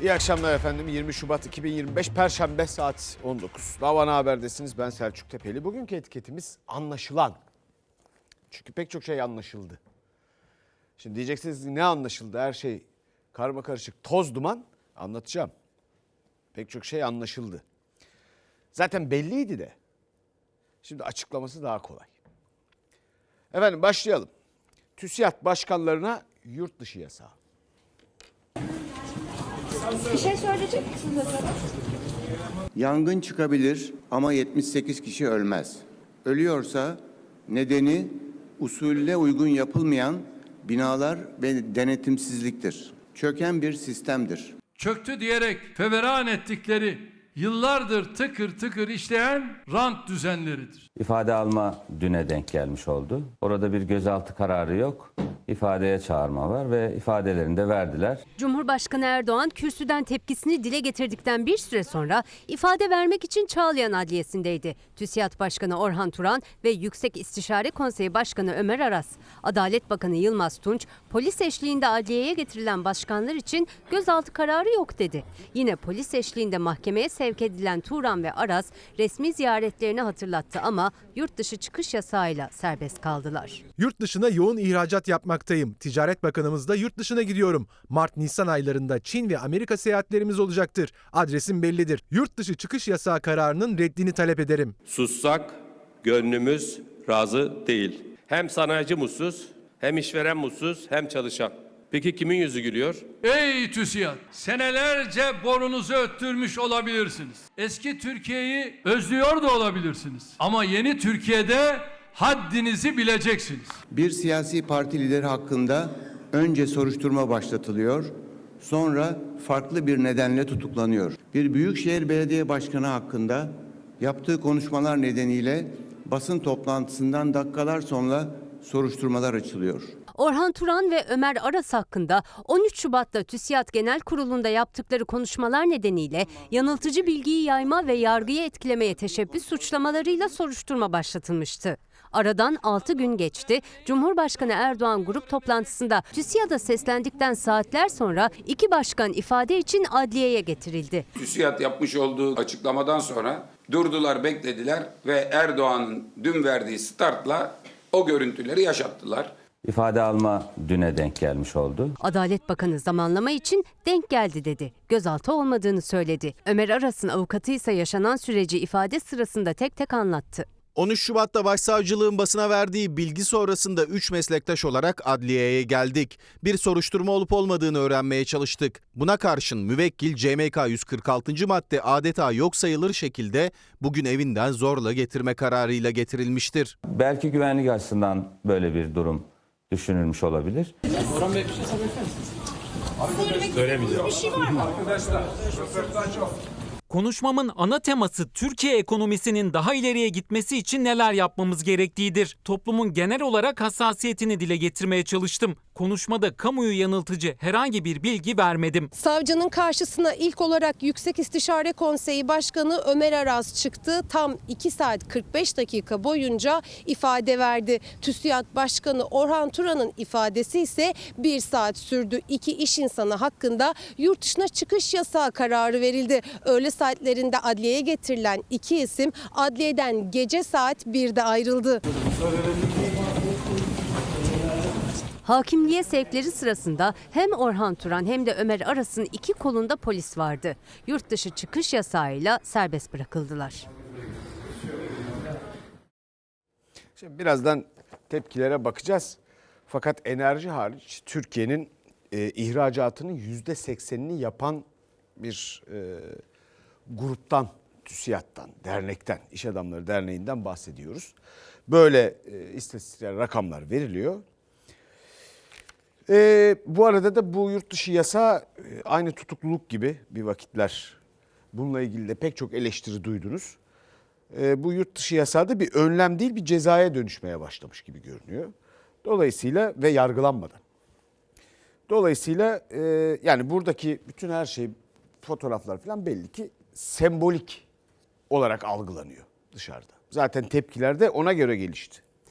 İyi akşamlar efendim. 20 Şubat 2025 Perşembe saat 19. Davana Haber'desiniz. Ben Selçuk Tepeli. Bugünkü etiketimiz anlaşılan. Çünkü pek çok şey anlaşıldı. Şimdi diyeceksiniz ne anlaşıldı? Her şey karma karışık toz duman. Anlatacağım. Pek çok şey anlaşıldı. Zaten belliydi de. Şimdi açıklaması daha kolay. Efendim başlayalım. TÜSİAD başkanlarına yurt dışı yasağı. Bir şey söyleyecek misiniz acaba? Yangın çıkabilir ama 78 kişi ölmez. Ölüyorsa nedeni usulle uygun yapılmayan binalar ve denetimsizliktir. Çöken bir sistemdir. çöktü diyerek feveran ettikleri yıllardır tıkır tıkır işleyen rant düzenleridir. İfade alma düne denk gelmiş oldu. Orada bir gözaltı kararı yok. İfadeye çağırma var ve ifadelerini de verdiler. Cumhurbaşkanı Erdoğan kürsüden tepkisini dile getirdikten bir süre sonra ifade vermek için Çağlayan Adliyesi'ndeydi. TÜSİAD Başkanı Orhan Turan ve Yüksek İstişare Konseyi Başkanı Ömer Aras, Adalet Bakanı Yılmaz Tunç, polis eşliğinde adliyeye getirilen başkanlar için gözaltı kararı yok dedi. Yine polis eşliğinde mahkemeye sevk edilen Turan ve Aras resmi ziyaretlerini hatırlattı ama yurt dışı çıkış yasağıyla serbest kaldılar. Yurt dışına yoğun ihracat yapmaktayım. Ticaret Bakanımız da yurt dışına gidiyorum. Mart-Nisan aylarında Çin ve Amerika seyahatlerimiz olacaktır. Adresim bellidir. Yurt dışı çıkış yasağı kararının reddini talep ederim. Sussak gönlümüz razı değil. Hem sanayici mutsuz, hem işveren mutsuz, hem çalışan. Peki kimin yüzü gülüyor? Ey TÜSİAD! Senelerce borunuzu öttürmüş olabilirsiniz. Eski Türkiye'yi özlüyor da olabilirsiniz. Ama yeni Türkiye'de haddinizi bileceksiniz. Bir siyasi parti lideri hakkında önce soruşturma başlatılıyor, sonra farklı bir nedenle tutuklanıyor. Bir büyükşehir belediye başkanı hakkında yaptığı konuşmalar nedeniyle basın toplantısından dakikalar sonra soruşturmalar açılıyor. Orhan Turan ve Ömer Aras hakkında 13 Şubat'ta TÜSİAD Genel Kurulu'nda yaptıkları konuşmalar nedeniyle yanıltıcı bilgiyi yayma ve yargıyı etkilemeye teşebbüs suçlamalarıyla soruşturma başlatılmıştı. Aradan 6 gün geçti. Cumhurbaşkanı Erdoğan grup toplantısında TÜSİAD'a seslendikten saatler sonra iki başkan ifade için adliyeye getirildi. TÜSİAD yapmış olduğu açıklamadan sonra durdular, beklediler ve Erdoğan'ın dün verdiği startla o görüntüleri yaşattılar. İfade alma düne denk gelmiş oldu. Adalet Bakanı zamanlama için denk geldi dedi. Gözaltı olmadığını söyledi. Ömer Aras'ın avukatı ise yaşanan süreci ifade sırasında tek tek anlattı. 13 Şubat'ta başsavcılığın basına verdiği bilgi sonrasında 3 meslektaş olarak adliyeye geldik. Bir soruşturma olup olmadığını öğrenmeye çalıştık. Buna karşın müvekkil CMK 146. madde adeta yok sayılır şekilde bugün evinden zorla getirme kararıyla getirilmiştir. Belki güvenlik açısından böyle bir durum düşünülmüş olabilir. Konuşmamın ana teması Türkiye ekonomisinin daha ileriye gitmesi için neler yapmamız gerektiğidir. Toplumun genel olarak hassasiyetini dile getirmeye çalıştım. Konuşmada kamuyu yanıltıcı herhangi bir bilgi vermedim. Savcının karşısına ilk olarak Yüksek İstişare Konseyi Başkanı Ömer Aras çıktı. Tam 2 saat 45 dakika boyunca ifade verdi. TÜSİAD Başkanı Orhan Turan'ın ifadesi ise 1 saat sürdü. İki iş insanı hakkında yurt dışına çıkış yasağı kararı verildi. Öğle saatlerinde adliyeye getirilen iki isim adliyeden gece saat 1'de ayrıldı. Hakimliğe sevkleri sırasında hem Orhan Turan hem de Ömer Aras'ın iki kolunda polis vardı. Yurt dışı çıkış yasağıyla serbest bırakıldılar. Şimdi birazdan tepkilere bakacağız. Fakat enerji hariç Türkiye'nin e, ihracatının yüzde seksenini yapan bir e, gruptan, TÜSİAD'dan, dernekten, İş Adamları Derneği'nden bahsediyoruz. Böyle e, istatistiksel rakamlar veriliyor. E, bu arada da bu yurt dışı yasa e, aynı tutukluluk gibi bir vakitler bununla ilgili de pek çok eleştiri duydunuz. E, bu yurt dışı yasağı da bir önlem değil bir cezaya dönüşmeye başlamış gibi görünüyor. Dolayısıyla ve yargılanmadan. Dolayısıyla e, yani buradaki bütün her şey fotoğraflar falan belli ki sembolik olarak algılanıyor dışarıda. Zaten tepkiler de ona göre gelişti.